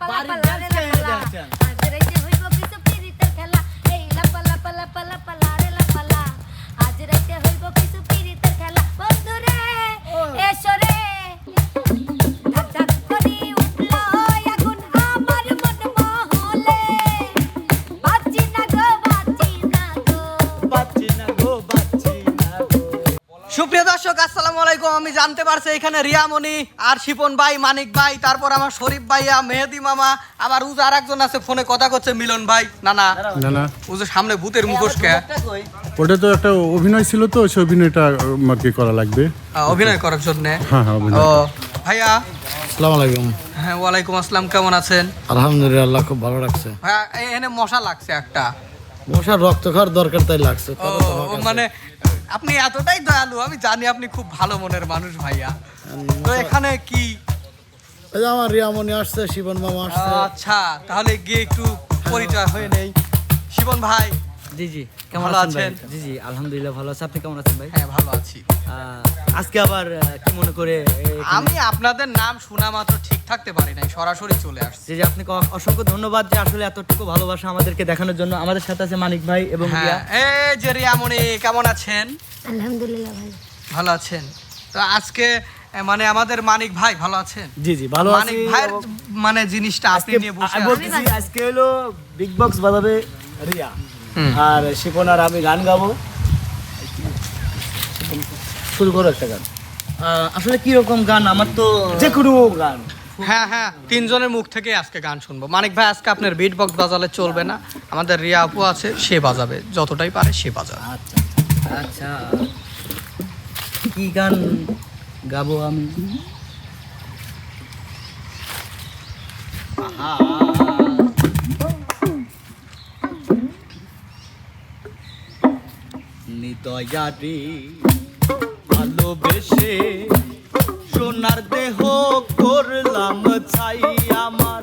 লাপা লাপা লারে লাপা? হইব কিছু পিরিতের খেলা। এই লাপা লাপা লাপা লাপা লারে লাপা লা। আজ রাইতে হইব কিছু পিরিতের খেলা। এসো রে। সুপ্রিয় দর্শক আসসালামু আলাইকুম। আমি জানতে পারছি এখানে রিয়ামণি আর শিপন ভাই মানিক ভাই তারপর আমার শরীফ ভাইয়া মেহেদি মামা আবার উজ আর একজন আছে ফোনে কথা করছে মিলন ভাই। না না না সামনে ভূতের মুখোশ কে? ওটা তো একটা অভিনয় ছিল তো সেই অভিনয়টা উম, আর কি করা লাগবে। অভিনয় করার জন্য? হ্যাঁ হ্যাঁ ও ভাইয়া? আসসালামু আলাইকুম। হ্যাঁ ওয়ালাইকুম আসসালাম কেমন আছেন? আলহামদুলিল্লাহ খুব ভালো লাগছে হ্যাঁ এখানে মশা লাগছে একটা। মশার রক্ত খাওয়ার দরকার তাই লাগছে। মানে আপনি এতটাই দয়ালু আমি জানি আপনি খুব ভালো মনের মানুষ ভাইয়া। তো এখানে কি? এই যে আমার রিয়ামণি আসছে শিবন মামা আসছে। আচ্ছা তাহলে গিয়ে একটু পরিচয় হয়ে নেই। শিবন ভাই জি জি কেমন ভালো আছেন জি জি আলহামদুলিল্লাহ ভালো আছে। আপনি কেমন আছেন ভাই? হ্যাঁ ভালো আছি। আহ, আজকে আবার কি মনে করে আমি আপনাদের নাম শোনা মাত্র ঠিক থাকতে পারি নাই সরাসরি চলে আসছি। জি জি আপনাকে অসংখ্য ধন্যবাদ যে আসলে এতটুকু ভালোবাসা আমাদেরকে দেখানোর জন্য। আমাদের সাথে আছে মানিক ভাই এবং রিয়া। হ্যাঁ এই যে রিয়ামণি কেমন আছেন? আলহামদুলিল্লাহ ভালো। ভালো আছেন। তো আজকে মানে আমাদের মানিক ভাই ভালো আছেন? জি জি ভালো মানিক ভাইয়ের মানে জিনিসটা আপনি আজকে নিয়ে বসে। আজকে হলো বিগ বক্স বাজাবে রিয়া। আর শিপন আর আমি গান গাবো। শুরু করো একটা গান। আসলে কি রকম গান? আমার তো যে কোনো গান। হ্যাঁ হ্যাঁ তিনজনের মুখ থেকে আজকে গান শুনব। মানিক ভাই আজকে আপনার বিট বক্স বাজালে চলবে না। আমাদের রিয়া আপু আছে সে বাজাবে। যতটাই পারে সে বাজাবে। আচ্ছা আচ্ছা। কি গান গাবো আমি? আহা। ভালোবেসে সোনার দেহ করলাম ছাই আমার।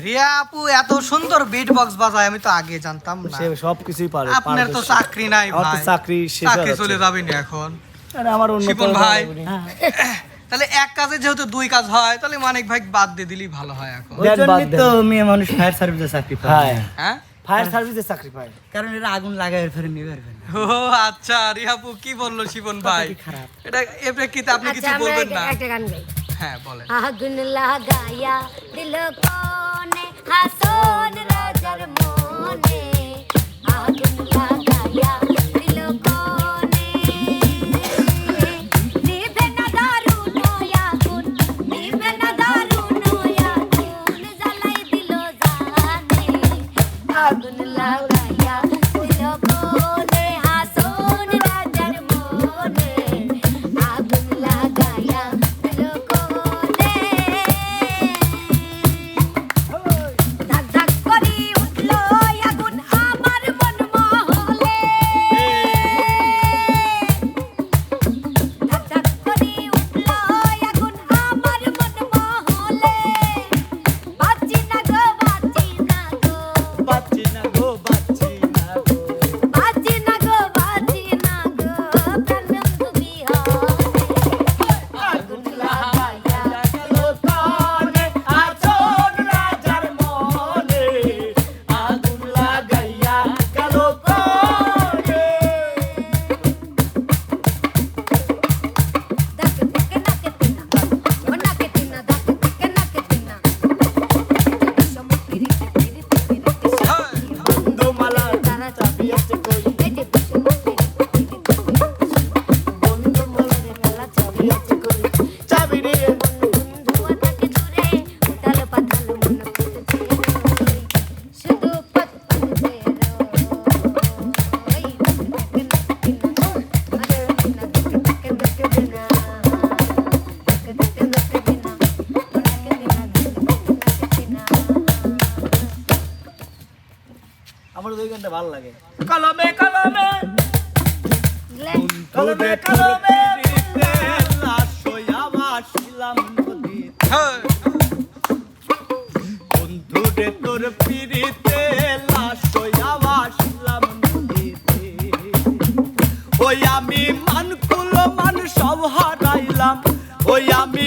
রিয়া আপু এত সুন্দর বিট বক্স বাজায় আমি তো আগে জানতাম না। সে সব কিছুই পারে আপনার তো চাকরি নাই ভাই। চাকরি চাকরি চলে যাবে না এখন। আরে আমার অন্য শিপন ভাই। তাহলে এক কাজে যেহেতু দুই কাজ হয় তাহলে মানিক ভাই বাদ দিয়ে দিলেই ভালো হয় এখন। ওই জন্যই তো মেয়ে মানুষ ফায়ার সার্ভিসে চাকরি পায় হ্যাঁ। হ্যাঁ? ফায়ার সার্ভিসে চাকরি পায় কারণ এরা আগুন লাগাই ফেরে নিবে ফেরে ও আচ্ছা রিহাপু কি বলল শিবন ভাই? এটা এ প্রেক্ষিতে আপনি আচ্ছা কিছু বলবেন না? একটা- গান গাই। হ্যাঁ বলেন। আগুন লাগায়া দিল কোনে হাসন রাজার মনে আগুন লাগায়া আমার ভালো লাগে। কলমে কলমে। কলমে কলমে। বন্ধুরে তোর পিড়িতে নদীতে। ওই আমি মানকুল মান সব হারাইলাম। ওই আমি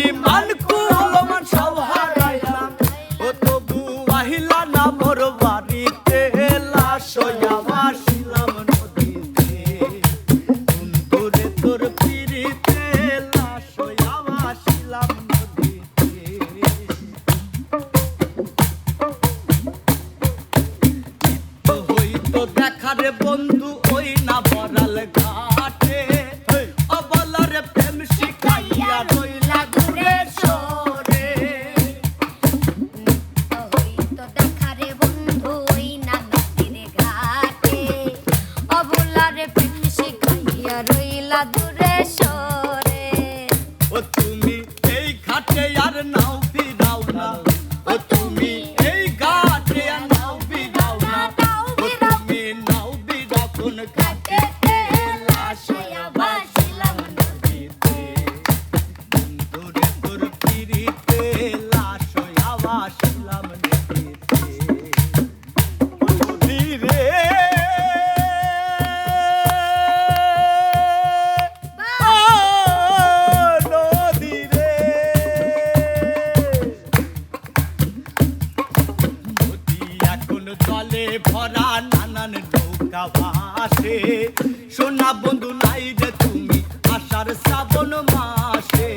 শ্রাবণ মাসে।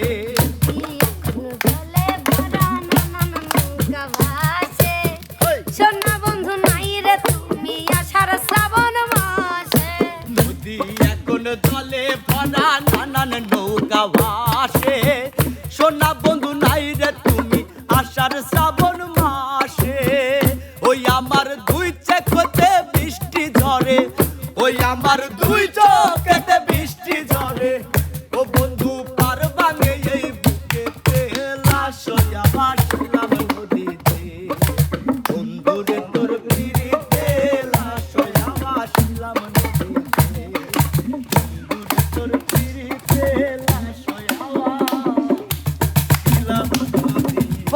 সোনা বন্ধু নাই রে তুমি আষাঢ় শ্রাবণ মাসে। নদী এখন জলে ভরা নানান নৌকা ভাসে। সোনা বন্ধু নাই রে তুমি আষাঢ় শ্রাবণ মাসে। ওই আমার দুই চোখতে বৃষ্টি ঝরে ওই আমার দুই চোখতে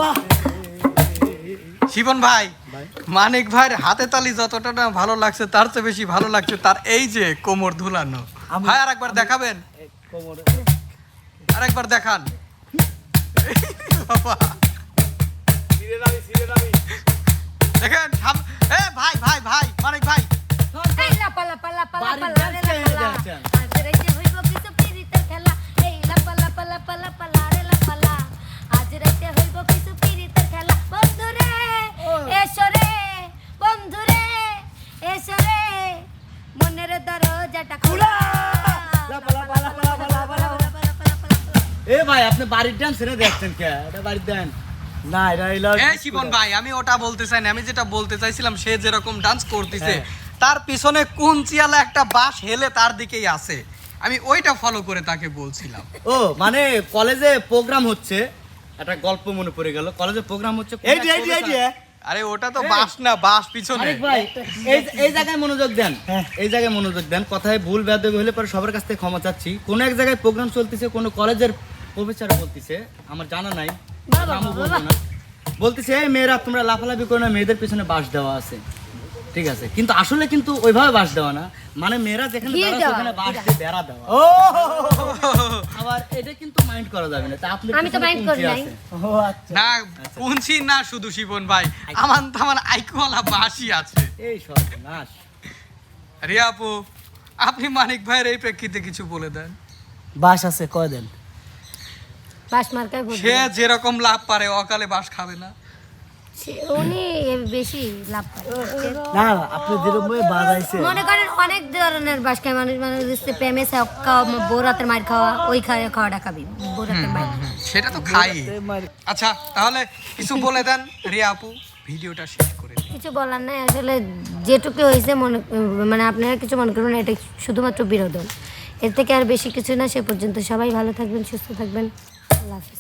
বাহ শিব ভাই মানিক ভাইয়ের হাতে তালি যতটা না ভালো লাগছে তার চেয়ে বেশি ভালো লাগছে তার এই যে কোমর ধুলানো। ভাই আর একবার দেখাবেন আর একবার দেখান। দেখেন ভাই ভাই ভাই মানিক বাড়ির দেখছেন কে? এটা বাড়ির ডান না এটা হইল ভাই আমি ওটা বলতে চাই না আমি যেটা বলতে চাইছিলাম সে যেরকম ডান্স করতেছে তার পিছনে কোন চিয়ালা একটা বাস হেলে তার দিকেই আছে? আমি ওইটা ফলো করে তাকে বলছিলাম। ও মানে কলেজে প্রোগ্রাম হচ্ছে একটা গল্প মনে পড়ে গেল। কলেজে প্রোগ্রাম হচ্ছে এই যে, এই যে, এই যে। আরে ওটা তো বাস না বাস পিছনে। ভাই এই এই জায়গায় মনোযোগ দেন। এই জায়গায় মনোযোগ দেন। কথায় ভুল বেদবি হলে পরে সবার কাছ থেকে ক্ষমা চাচ্ছি। কোন এক জায়গায় প্রোগ্রাম চলতেছে কোন কলেজের প্রফেসর বলতেছে আমার জানা নাই বাবা, নামও বলব না। বলতেছে এই মেয়েরা তোমরা লাফালাফি করো না মেয়েদের পিছনে বাস দেওয়া আছে। ঠিক আছে কিন্তু আসলে কিন্তু ওইভাবে বাস দেওয়া না। মানে মেয়েরা যেখানে দাঁড়াচ্ছে বাস দিয়ে বেড়া দেওয়া। ও আবার এটা কিন্তু মাইন্ড করা যাবে না। তা আপনি আমি তো কুঞ্চি করি নাই। ও আচ্ছা। না না শুধু শিবন ভাই। আমার তো আমার আইকুয়ালা বাসই আছে। এই সর্বনাশ। রিয়া আপু আপনি মানিক ভাইয়ের এই প্রেক্ষিতে কিছু বলে দেন। বাস আছে কয় দেন? বাস মার্কায় ভোট সে যেরকম লাভ পারে অকালে বাস খাবে না। সে- উনি বেশি লাভ পায়। না আপনি যেরকম বাজাইছে মনে করেন অনেক ধরনের বাস খায়। মানুষ মানুষ দিচ্ছে প্রেমে খাওয়া বৌরাতের মার খাওয়া ওই খাওয়া খাওয়াটা খাবি বৌরাতের মার সেটা তো খাই। আচ্ছা তাহলে কিছু বলে দেন রিয়া আপু ভিডিওটা শেষ করে কিছু বলার নাই আসলে যেটুকু হয়েছে মনে মানে আপনারা কিছু মনে করবেন না, এটা শুধুমাত্র বিনোদন। এর থেকে আর বেশি কিছু না সে পর্যন্ত সবাই ভালো থাকবেন সুস্থ থাকবেন। Love